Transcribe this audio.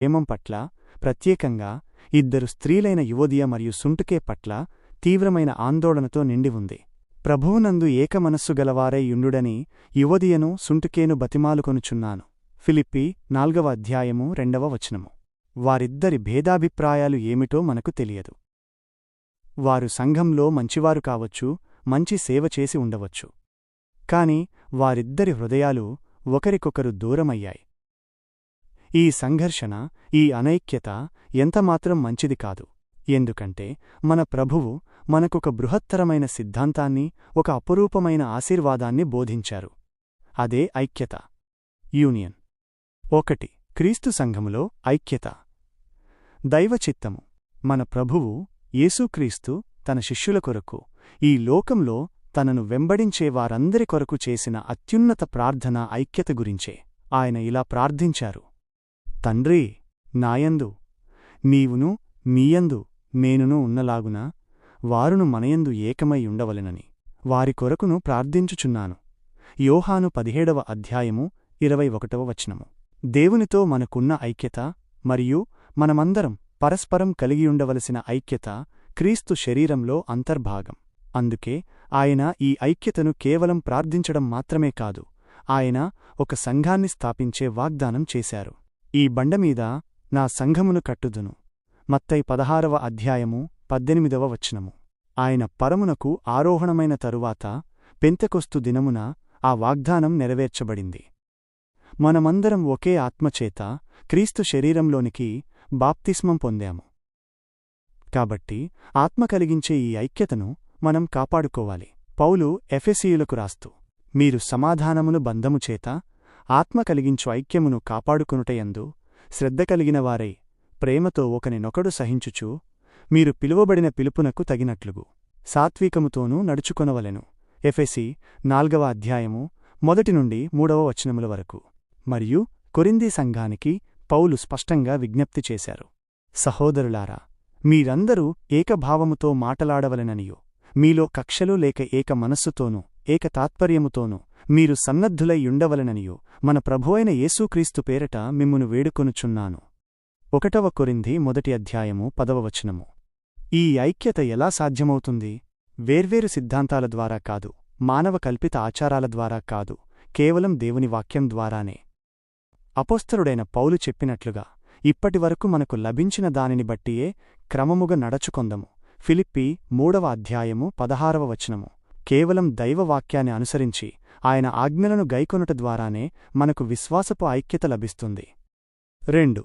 ప్రేమం పట్ల ప్రత్యేకంగా ఇద్దరు స్త్రీలైన యువదియ మరియు సుంటుకే పట్ల తీవ్రమైన ఆందోళనతో నిండి ఉంది. ప్రభువునందు ఏకమనస్సు గలవారై యుండుడని యువదియను సుంటుకేను బతిమాలుకొనుచున్నాను. ఫిలిప్పి నాల్గవ అధ్యాయము రెండవ వచనము. వారిద్దరి భేదాభిప్రాయాలు ఏమిటో మనకు తెలియదు. వారు సంఘంలో మంచివారు కావచ్చు మంచి సేవ చేసి ఉండవచ్చు. కాని వారిద్దరి హృదయాలు ఒకరికొకరు దూరమయ్యాయి. ఈ సంఘర్షణ ఈ అనైక్యత ఎంతమాత్రం మంచిది కాదు. ఎందుకంటే మన ప్రభువు మనకొక బృహత్తరమైన సిద్ధాంతాన్ని ఒక అపురూపమైన ఆశీర్వాదాన్ని బోధించారు. అదే ఐక్యత. యూనియన్. ఒకటి. క్రీస్తు సంఘములో ఐక్యత. దైవచిత్తము. మన ప్రభువు యేసుక్రీస్తు తన శిష్యుల కొరకు ఈ లోకంలో తనను వెంబడించే వారందరి కొరకు చేసిన అత్యున్నత ప్రార్థన ఐక్యత గురించే ఆయన ఇలా ప్రార్థించారు. తండ్రీ నాయందు నీవును మీయందు నేనును ఉన్నలాగున వారును మనయందు ఏకమై ఉండవలెనని వారి కొరకును ప్రార్థించుచున్నాను. యోహాను పదిహేడవ అధ్యాయము ఇరవై ఒకటవ వచనము. దేవునితో మనకున్న ఐక్యత మరియు మనమందరం పరస్పరం కలిగియుండవలసిన ఐక్యత క్రీస్తు శరీరంలో అంతర్భాగం. అందుకే ఆయన ఈ ఐక్యతను కేవలం ప్రార్థించడం మాత్రమే కాదు ఆయన ఒక సంఘాన్ని స్థాపించే వాగ్దానం చేశారు. ఈ బండమీద నా సంఘమును కట్టుదును. మత్తై పదహారవ అధ్యాయము పద్దెనిమిదవ వచనము. ఆయన పరమునకు ఆరోహణమైన తరువాత పెంతెకొస్తు దినమున ఆ వాగ్దానం నెరవేర్చబడింది. మనమందరం ఒకే ఆత్మచేత క్రీస్తు శరీరంలోనికి బాప్తిస్మం పొందాము. కాబట్టి ఆత్మ కలిగించే ఈ ఐక్యతను మనం కాపాడుకోవాలి. పౌలు ఎఫెసీయులకు రాస్తూ మీరు సమాధానమును బంధము చేత ఆత్మ కలిగించు ఐక్యమును కాపాడుకునుటయందు శ్రద్ధ కలిగినవారై ప్రేమతో ఒకనినొకడు సహించుచూ మీరు పిలువబడిన పిలుపునకు తగినట్లుగు. సాత్వికముతోనూ నడుచుకొనవలెను. ఎఫెసి నాల్గవ అధ్యాయము మొదటి నుండి మూడవ వచనముల వరకు. మరియు కొరిందీ సంఘానికి పౌలు స్పష్టంగా విజ్ఞప్తి చేశారు. సహోదరులారా మీరందరూ ఏకభావముతో మాటలాడవలెననియో. మీలో కక్షలు లేక ఏక మనస్సుతోనూ ఏక తాత్పర్యముతోనూ మీరు సన్నద్ధులై యుండవలెననియో మన ప్రభువైన యేసుక్రీస్తు పేరట మిమ్మును వేడుకొనుచున్నాను. ఒకటవ కొరింధి మొదటి అధ్యాయము పదవ వచనము. ఈ ఐక్యత ఎలా సాధ్యమవుతుంది? వేర్వేరు సిద్ధాంతాల ద్వారా కాదు మానవ కల్పిత ఆచారాల ద్వారా కాదు కేవలం దేవుని వాక్యం ద్వారానే. అపోస్తరుడైన పౌలు చెప్పినట్లుగా ఇప్పటివరకు మనకు లభించిన దానిని బట్టియే క్రమముగా నడచుకొందము. ఫిలిప్పి మూడవ అధ్యాయము పదహారవ వచనము. కేవలం దైవవాక్యాన్ని అనుసరించి ఆయన ఆజ్ఞలను గైకొనుట ద్వారానే మనకు విశ్వాసపు ఐక్యత లభిస్తుంది. రెండు